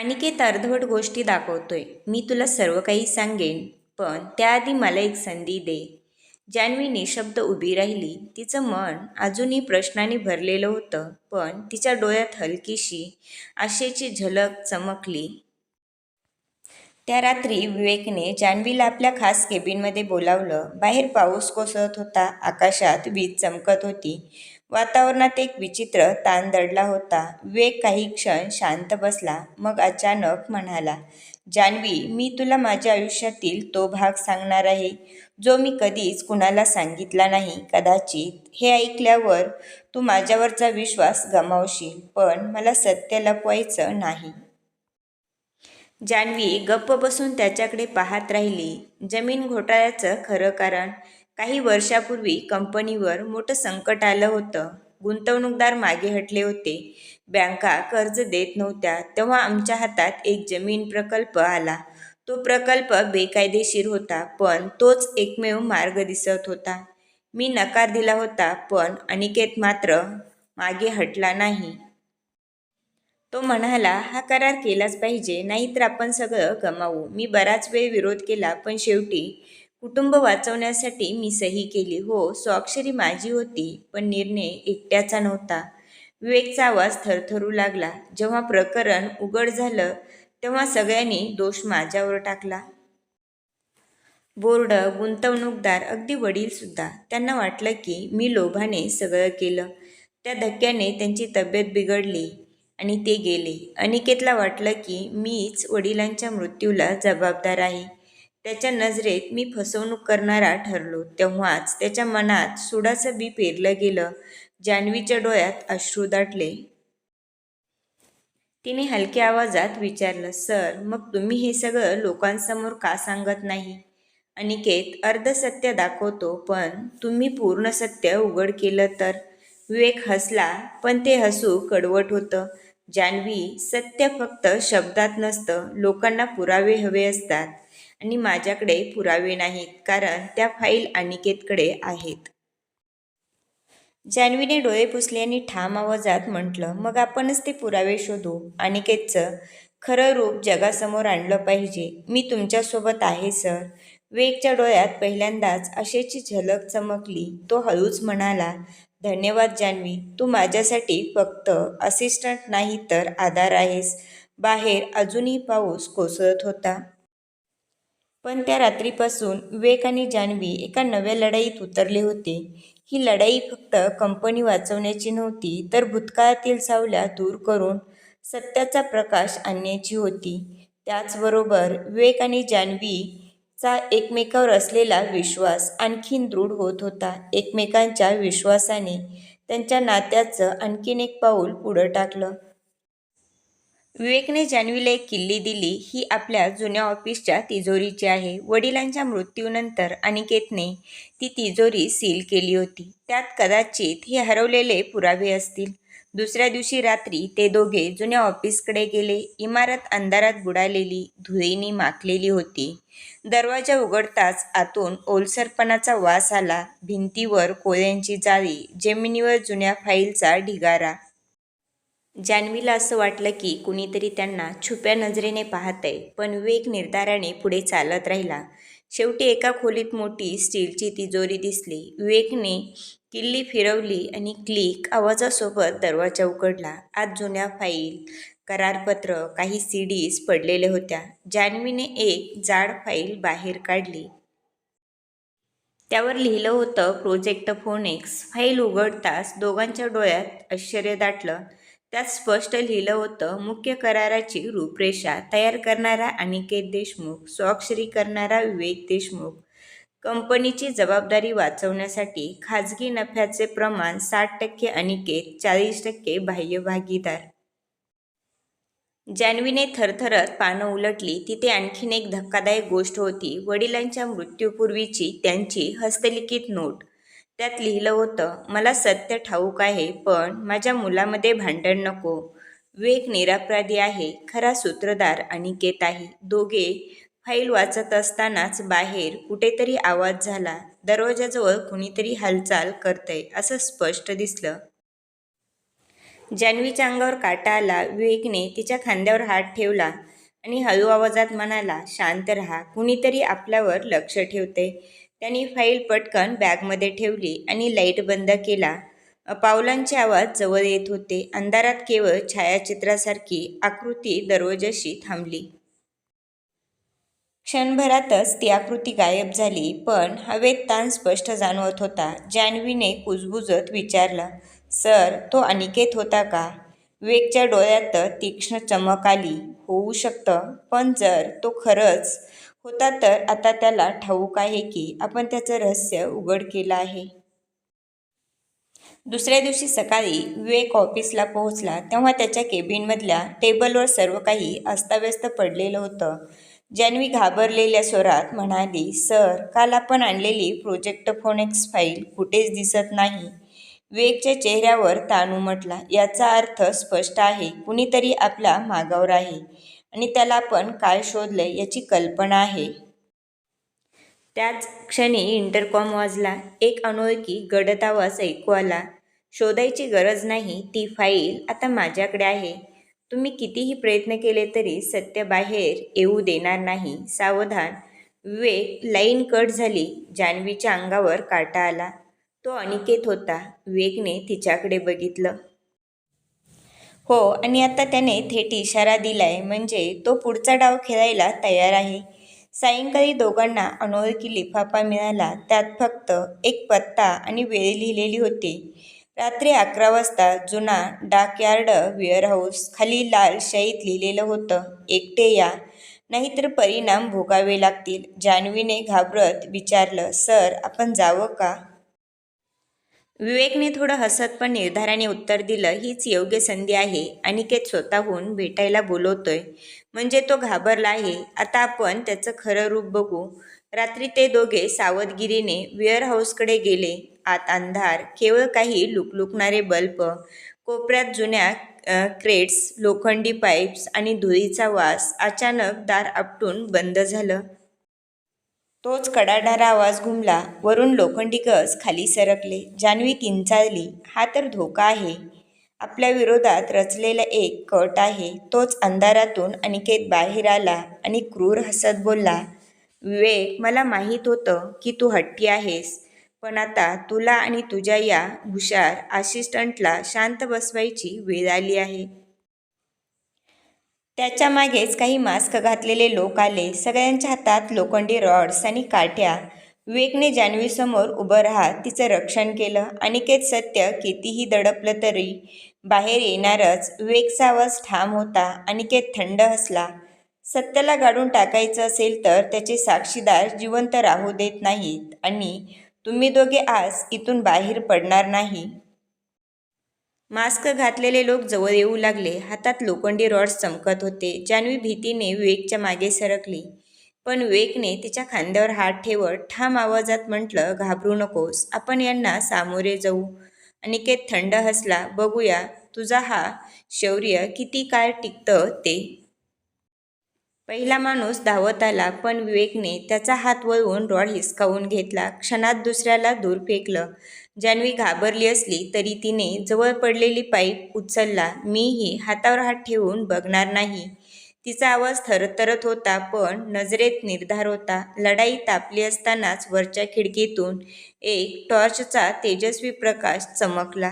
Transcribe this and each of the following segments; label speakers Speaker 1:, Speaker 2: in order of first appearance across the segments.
Speaker 1: अनिकेत अर्धवट गोष्टी दाखवतोय. मी तुला सर्व काही सांगेन पण त्याआधी मला एक संधी दे. जान्हवी निशब्द उभी राहिली तिचं मन अजूनही प्रश्नाने भरलेलं होतं पण तिच्या डोळ्यात हलकीशी आशेची झलक चमकली. त्या रात्री विवेकने जान्हवीला आपल्या खास केबिनमध्ये बोलावलं. बाहेर पाऊस कोसळत होता. आकाशात वीज चमकत होती. वातावरणात एक विचित्र ताण दडला होता. विवेक काही क्षण शांत बसला. मग अचानक म्हणाला जान्हवी मी तुला माझ्या आयुष्यातील तो भाग सांगणार आहे. जो मी कधीच कुणाला सांगितला नाही. कदाचित हे ऐकल्यावर तू माझ्यावरचा विश्वास गमावशील. पण मला सत्य लपवायचं नाही. जान्हवी गप्प बसून त्याच्याकडे पाहत राहिली. जमीन घोटाळ्याचं खरं कारण काही वर्षापूर्वी कंपनीवर मोठं संकट आलं होतं. गुंतवणूकदार मागे हटले होते. बँका कर्ज देत नव्हत्या. तेव्हा आमच्या हातात एक जमीन प्रकल्प आला. तो प्रकल्प बेकायदेशीर होता पण तोच एकमेव मार्ग दिसत होता. मी नकार दिला होता पण अनिकेत मात्र मागे हटला नाही. तो म्हणाला हा करार केलाच पाहिजे नाहीतर आपण सगळं गमावू. मी बराच वेळ विरोध केला पण शेवटी कुटुंब वाचवण्यासाठी मी सही केली. हो स्वाक्षरी माझी होती पण निर्णय एकट्याचा नव्हता. विवेकचा आवाज थरथरू लागला. जेव्हा प्रकरण उघड झालं तेव्हा सगळ्यांनी दोष माझ्यावर टाकला. बोर्ड गुंतवणूकदार अगदी वडीलसुद्धा त्यांना वाटलं की मी लोभाने सगळं केलं. त्या धक्क्याने त्यांची तब्येत बिघडली. आणि ते गेले. अनिकेतला वाटलं की मीच वडिलांच्या मृत्यूला जबाबदार आहे. त्याच्या नजरेत मी फसवणूक करणारा ठरलो. तेव्हाच त्याच्या मनात सुडाचं बी पेरलं गेलं. जान्हवीच्या डोळ्यात अश्रू दाटले. तिने हलक्या आवाजात विचारलं सर मग तुम्ही हे सगळं लोकांसमोर का सांगत नाही? अनिकेत अर्धसत्य दाखवतो पण तुम्ही पूर्ण सत्य उघड केलं तर. विवेक हसला पण ते हसू कडवट होतं. जान्हवी सत्य फक्त शब्दात नसतं लोकांना पुरावे हवे असतात. आणि माझ्याकडे पुरावे नाहीत कारण त्या फाईल अनिकेतकडे आहेत. जान्हवीने डोळे पुसले आणि ठाम आवाजात म्हटलं मग आपणच ते पुरावे शोधू. अनिकेतचं खरं रूप जगासमोर आणलं पाहिजे. मी तुमच्यासोबत आहे सर. वेगच्या डोळ्यात पहिल्यांदाच अशेची झलक चमकली. तो हळूच म्हणाला धन्यवाद जान्हवी तू माझ्यासाठी फक्त असिस्टंट नाही तर आधार आहेस. बाहेर अजूनही पाऊस कोसळत होता. पण त्या रात्रीपासून विवेक आणि जान्हवी एका नव्या लढाईत उतरले होते. ही लढाई फक्त कंपनी वाचवण्याची नव्हती तर भूतकाळातील सावल्या दूर करून सत्याचा प्रकाश आणण्याची होती. त्याचबरोबर विवेक आणि जान्हवी चा एकमेकावर असलेला विश्वास आणखीन दृढ होत होता. एकमेकांच्या विश्वासाने त्यांच्या नात्याचं आणखीन एक पाऊल पुढं टाकलं. विवेकने जान्हवीला एक किल्ली दिली. ही आपल्या जुन्या ऑफिसच्या तिजोरीची आहे. वडिलांच्या मृत्यूनंतर अनिकेतने ती तिजोरी सील केली होती. त्यात कदाचित हे हरवलेले पुरावे असतील. दुसऱ्या दिवशी रात्री ते दोघे जुन्या ऑफिसकडे गेले. इमारत अंधारात बुडालेली धुळीनी माखलेली होती. दरवाजा उघडताच आतून ओलसरपणाचा वास आला. भिंतीवर कोळ्यांची जाळी जमिनीवर जुन्या फाईलचा ढिगारा. जान्हवीला असं वाटलं की कुणीतरी त्यांना छुप्या नजरेने पाहतंय पण विवेक निर्धाराने पुढे चालत राहिला. शेवटी एका खोलीत मोठी स्टीलची तिजोरी दिसली. विवेकने किल्ली फिरवली आणि क्लिक आवाजासोबत दरवाजा उघडला. आत जुन्या फाईल करारपत्र काही सी डीज पडलेल्या होत्या. जान्हवीने एक जाड फाईल बाहेर काढली. त्यावर लिहिलं होतं प्रोजेक्ट फोनिक्स फाईल उघडताच दोघांच्या डोळ्यात आश्चर्य दाटलं. त्यात स्पष्ट लिहिलं होतं मुख्य कराराची रूपरेषा तयार करणारा अनिकेत देशमुख स्वाक्षरी करणारा विवेक देशमुख कंपनीची जबाबदारी वाचवण्यासाठी खाजगी नफ्याचे प्रमाण साठ टक्के अनिकेत चाळीस टक्के बाह्य भागीदार. जान्हवीने थरथरत पानं उलटली तिथे आणखीन एक धक्कादायक गोष्ट होती. वडिलांच्या मृत्यूपूर्वीची त्यांची हस्तलिखित नोट. त्यात लिहिलं होतं मला सत्य ठाऊक आहे पण माझ्या मुलामध्ये भांडण नको. वेग निरापराधी आहे खरा सूत्रधार अनिकेत आहे दोघे फाईल वाचत असतानाच बाहेर कुठेतरी आवाज झाला दरवाजाजवळ कुणीतरी हालचाल करतंय असं स्पष्ट दिसलं. जान्हवीच्या अंगावर काटा आला विवेकने तिच्या खांद्यावर हात ठेवला आणि हळू आवाजात म्हणाला शांत राहा कुणीतरी आपल्यावर लक्ष ठेवते त्यांनी फाईल पटकन बॅगमध्ये ठेवली आणि लाइट बंद केला. पावलांचे आवाज जवळ येत होते अंधारात केवळ छायाचित्रासारखी आकृती दरवाजाशी थांबली. क्षणभरातच ती आकृती गायब झाली पण हवेत ताण स्पष्ट जाणवत होता. जान्हवीने कुजबुजत विचारलं सर तो अनिकेत होता का? विवेकच्या डोळ्यात तीक्ष्ण चमक आली. होऊ शकतं पण जर तो खरंच होता तर आता त्याला ठाऊक आहे की आपण त्याचं रहस्य उघड केलं आहे. दुसऱ्या दिवशी सकाळी विवेक ऑफिसला पोहोचला. तेव्हा त्याच्या केबिनमधल्या टेबलवर सर्व काही अस्ताव्यस्त पडलेलं होतं. जान्हवी घाबरलेल्या स्वरात म्हणाली सर काल आपण आणलेली प्रोजेक्ट फोनेक्स फाईल कुठेच दिसत नाही. वेगच्या चेहऱ्यावर ताण उमटला याचा अर्थ स्पष्ट आहे कुणीतरी आपला मागावर आहे आणि त्याला आपण काय शोधलं याची कल्पना आहे. त्याच क्षणी इंटरकॉम वाजला एक अनोळखी गडद आवाज ऐकू आला शोधायची गरज नाही ती फाईल आता माझ्याकडे आहे. तुम्ही कितीही प्रयत्न केले तरी सत्य बाहेर येऊ देणार नाही सावधान. विवेक लाईन कट झाली जान्हवीच्या अंगावर काटा आला. तो अनिकेत होता विवेकने तिच्याकडे बघितलं. हो आणि आता त्याने थेट इशारा दिलाय म्हणजे तो पुढचा डाव खेळायला तयार आहे. सायंकाळी दोघांना अनोळखी लिफाफा मिळाला त्यात फक्त एक पत्ता आणि वेळ लिहिलेली होती. रात्री अकरा वाजता जुना डाकयार्ड वेअरहाऊस खाली लाल शाईत लिहिलेलं होतं एकटे या. नाहीतर परिणाम भोगावे लागतील जान्हवीने घाबरत विचारलं सर आपण जावं का? विवेकने थोडं हसत पण निर्धाराने उत्तर दिलं हीच योग्य संधी आहे. अनिकेत स्वतःहून भेटायला बोलवतोय. म्हणजे तो घाबरला आहे. आता आपण त्याचं खरं रूप बघू. रात्री ते दोघे सावधगिरीने वेअरहाऊसकडे गेले. आत अंधार केवळ काही लुकलुकणारे बल्ब कोपऱ्यात जुन्या क्रेट्स लोखंडी पाईप्स आणि धुळीचा वास अचानक दार आपटून बंद झालं. तोच कडाडणारा आवाज घुमला. वरून लोखंडी कस खाली सरकले. जान्हवी किंचाळली. हा तर धोका आहे. आपल्या विरोधात रचलेला एक कट आहे. तोच अंधारातून अनिकेत बाहेर आला आणि क्रूर हसत बोलला विवेक मला माहीत होतं की तू हट्टी आहेस पण आता तुला आणि तुझ्या या हुशार असिस्टंटला शांत बसवायची वेळ आली आहे. त्याच्या मागेच काही मास्क घातलेले लोक आले. सगळ्यांच्या हातात लोखंडी रॉड्स आणि काठ्या. विवेकने जान्हवीसमोर उभं राहत तिचं रक्षण केलं. अनिकेत सत्य कितीही दडपलं तरी बाहेर येणारच विवेकचा आवाज ठाम होता अनिकेत थंड हसला. सत्याला गाडून टाकायचं असेल तर त्याचे साक्षीदार जिवंत राहू देत नाहीत. आणि तुम्ही दोघे आज इथून बाहेर पडणार नाही. मास्क घातलेले लोक जवळ येऊ लागले. हातात लोखंडी रॉड्स चमकत होते. जान्हवी भीतीने विवेकच्या मागे सरकली. पण विवेकने तिच्या खांद्यावर हात ठेवत ठाम आवाजात म्हटलं घाबरू नकोस. आपण यांना सामोरे जाऊ. अनिकेत थंड हसला बघूया तुझा हा शौर्य किती काळ टिकतं ते? पहिला माणूस धावत आला पण विवेकने त्याचा हात वळवून रॉड हिसकावून घेतला. क्षणात दुसऱ्याला दूर फेकलं. जान्हवी घाबरली असली तरी तिने जवळ पडलेली पाईप उचलला. मीही हातावर हात ठेवून बघणार नाही. तिचा आवाज थरथरत होता पण नजरेत निर्धार होता. लढाई तापली असतानाच वरच्या खिडकीतून एक टॉर्चचा तेजस्वी प्रकाश चमकला.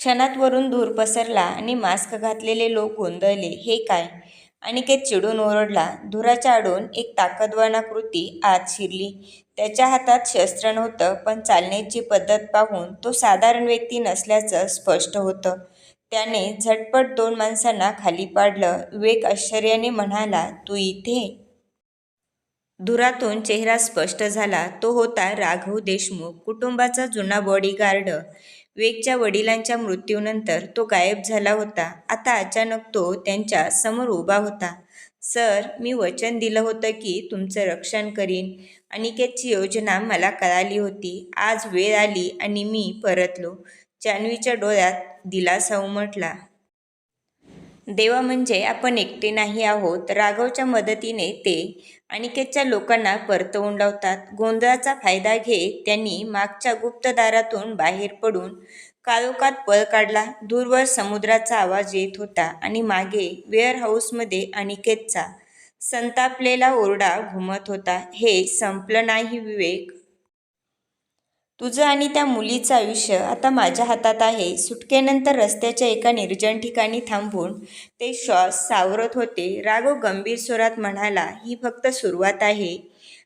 Speaker 1: क्षणात वरून धूर पसरला आणि मास्क घातलेले लोक गोंधळले हे काय? अनिकेत चिडून ओरडला. धुराच्या आडून एक ताकदवानाकृती आत शिरली. त्याच्या हातात शस्त्र नव्हतं पण चालण्याची पद्धत पाहून तो साधारण व्यक्ती नसल्याचं स्पष्ट होतं. त्याने झटपट दोन माणसांना खाली पाडलं. विवेक आश्चर्याने म्हणाला तू इथे धुरातून चेहरा स्पष्ट झाला. तो होता राघव देशमुख. कुटुंबाचा जुना बॉडीगार्ड वेगच्या वडिलांच्या मृत्यूनंतर तो गायब झाला होता. आता अचानक तो त्यांच्यासमोर उभा होता. सर मी वचन दिलं होतं की तुमचं रक्षण करीन. अनिकेतची योजना मला कळाली होती. आज वेळ आली आणि मी परतलो. जान्हवीच्या डोळ्यात दिलासा उमटला. देवा म्हणजे आपण एकटे नाही आहोत. राघवच्या मदतीने ते अनिकेतच्या लोकांना परतवून लावतात गोंधळाचा फायदा घेत त्यांनी मागच्या गुप्तदारातून बाहेर पडून काळोखात पळ काढला. दूरवर समुद्राचा आवाज येत होता आणि मागे वेअरहाऊसमध्ये अनिकेतचा संतापलेला ओरडा घुमत होता. हे संपलं नाही विवेक. तुझं आणि त्या मुलीचं आयुष्य आता माझ्या हातात आहे. सुटकेनंतर रस्त्याच्या एका निर्जन ठिकाणी थांबून ते श्वास सावरत होते. राघव गंभीर स्वरात म्हणाला ही फक्त सुरुवात आहे.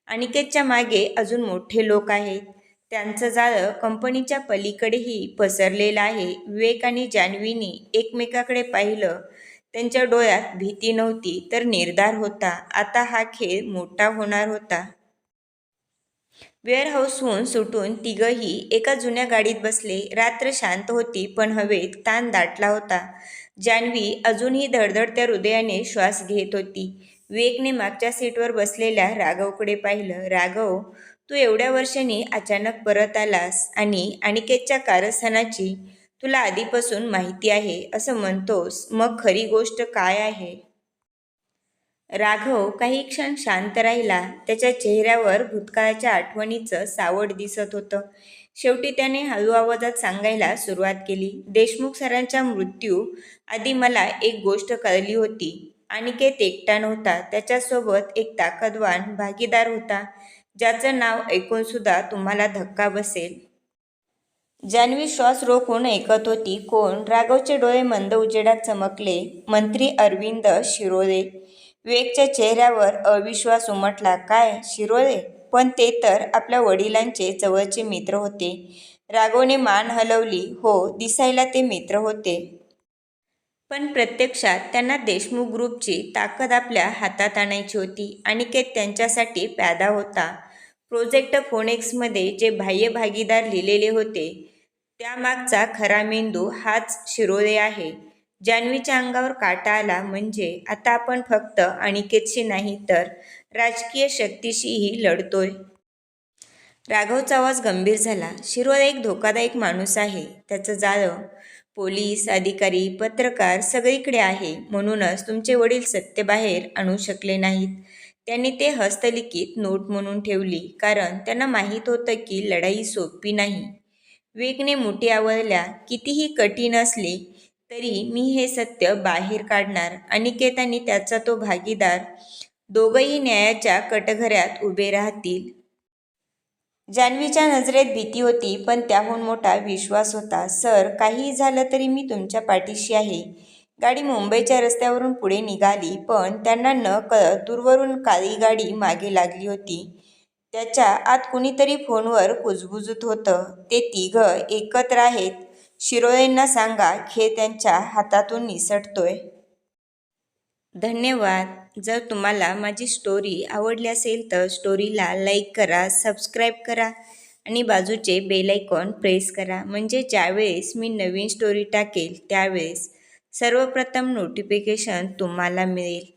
Speaker 1: अनिकेतच्या मागे अजून मोठे लोक आहेत. त्यांचं जाळं कंपनीच्या पलीकडेही पसरलेलं आहे. विवेक आणि जान्हवीनी एकमेकाकडे पाहिलं. त्यांच्या डोळ्यात भीती नव्हती तर निर्धार होता आता हा खेळ मोठा होणार होता. वेअरहाऊसहून सुटून तिघंही एका जुन्या गाडीत बसले. रात्र शांत होती पण हवेत ताण दाटला होता. जान्हवी अजूनही धडधडत्या हृदयाने श्वास घेत होती. विवेकने मागच्या सीटवर बसलेल्या राघवकडे पाहिलं. राघव तू एवढ्या वर्षांनी अचानक परत आलास आणि अनिकेतच्या कारस्थानाची तुला आधीपासून माहिती आहे असं म्हणतोस. मग खरी गोष्ट काय आहे? राघव काही क्षण शांत राहिला. त्याच्या चेहऱ्यावर भूतकाळाच्या आठवणीचं सावड दिसत होतं. शेवटी त्याने हळू आवाजात सांगायला सुरुवात केली. देशमुख सरांच्या मृत्यू आधी मला एक गोष्ट कळली होती. अनिकेत एकटा नव्हता. त्याच्यासोबत एक ताकदवान भागीदार होता. ज्याचं नाव ऐकून सुद्धा तुम्हाला धक्का बसेल. जान्हवी श्वास रोखून ऐकत होती कोण राघवचे डोळे मंद उजेडात चमकले. मंत्री अरविंद शिरोळे. विवेकच्या चेहऱ्यावर अविश्वास उमटला. काय शिरोळे पण ते तर आपल्या वडिलांचे जवळचे मित्र होते. राघवने मान हलवली. हो दिसायला ते मित्र होते. पण प्रत्यक्षात त्यांना देशमुख ग्रुपची ताकद आपल्या हातात आणायची होती अनिकेत त्यांच्यासाठी प्यादा होता. प्रोजेक्ट फोनेक्समध्ये जे बाह्य भागीदार लिहिलेले होते त्यामागचा खरा मेंदू हाच शिरोळे आहे. जान्हवीच्या अंगावर काटा आला म्हणजे आता आपण फक्त अनिकेतशी नाही तर राजकीय शक्तीशीही लढतोय. राघवचा आवाज गंभीर झाला. शिरोदा एक धोकादायक माणूस आहे. त्याचं जाळं पोलीस अधिकारी पत्रकार सगळीकडे आहे. म्हणूनच तुमचे वडील सत्तेबाहेर आणू शकले नाहीत. त्यांनी ते हस्तलिखित नोट म्हणून ठेवली. कारण त्यांना माहीत होतं की लढाई सोपी नाही. वेगने मुठी आवळल्या. कितीही कठीण असली तरी मी हे सत्य बाहेर काढणार. अनिकेत त्याचा तो भागीदार दोघंही न्यायाच्या कटघऱ्यात उभे राहतील. जान्हवीच्या नजरेत भीती होती पण त्याहून मोठा विश्वास होता. सर काहीही झालं तरी मी तुमच्या पाठीशी आहे. गाडी मुंबईच्या रस्त्यावरून पुढे निघाली पण त्यांना न कळत दूरवरून काळी गाडी मागे लागली होती. त्याच्या आत कुणीतरी फोनवर कुजबुजत होतं. ते तिघं एकत्र आहेत. शिरोळेंना सांगा खेळ त्यांच्या हातातून निसटतोय धन्यवाद. जर तुम्हाला माझी स्टोरी आवडली असेल तर स्टोरीला लाईक करा सबस्क्राईब करा आणि बाजूचे बेल आयकॉन प्रेस करा. म्हणजे ज्यावेळेस मी नवीन स्टोरी टाकेल त्यावेळेस सर्वप्रथम नोटिफिकेशन तुम्हाला मिळेल.